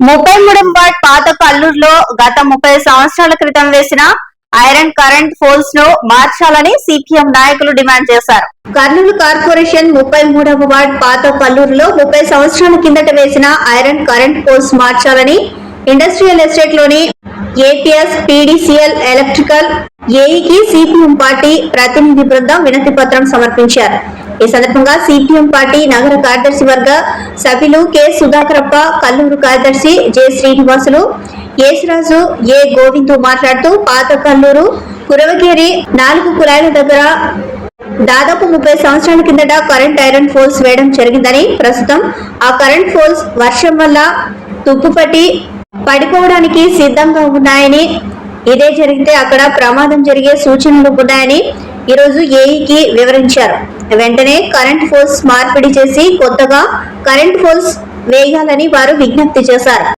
ముప్పై మూడు వార్డ్ పాత కల్లూరులో గత ముప్పై సంవత్సరాల క్రితం వేసిన ఐరన్ కరెంట్ పోల్స్ను మార్చాలని సిపిఎం నాయకులు డిమాండ్ చేశారు. కర్నూలు కార్పొరేషన్ ముప్పై మూడవ వార్డ్ పాత కల్లూరులో ముప్పై సంవత్సరాల కిందట వేసిన ఐరన్ కరెంట్ పోల్స్ మార్చాలని ఇండస్ట్రియల్ ఎస్టేట్లోని ఏపీఎస్ పీడీసీఎల్ ఎలక్ట్రికల్ ఏఈకి సిపిఎం పార్టీ ప్రతినిధి బృందం వినతి పత్రం సమర్పించారు. ఈ సందర్భంగా సిపిఎం పార్టీ నగర కార్యదర్శి వర్గ సభ్యులు కె. సుధాకరప్ప కల్లూరు కార్యదర్శి జె. శ్రీనివాసులు యేసురాజు ఏ గోవిందు మాట్లాడుతూ పాత కల్లూరు కురవగేరి నాలుగు కులాయిల దగ్గర దాదాపు ముప్పై సంవత్సరాల కిందట కరెంట్ ఐరన్ ఫోల్స్ వేయడం జరిగిందని ప్రస్తుతం ఆ కరెంట్ ఫోల్స్ వర్షం వల్ల తుప్పుపట్టి పడిపోవడానికి సిద్ధంగా ఉన్నాయని ఇదే జరిగితే అక్కడ ప్రమాదం జరిగే సూచనలు ఉన్నాయని ఈరోజు ఏఈకి వివరించారు. వెంటనే కరెంట్ ఫోల్స్ మార్పిడి చేసి కొత్తగా కరెంట్ ఫోల్స్ వేయాలని వారు విజ్ఞప్తి చేశారు.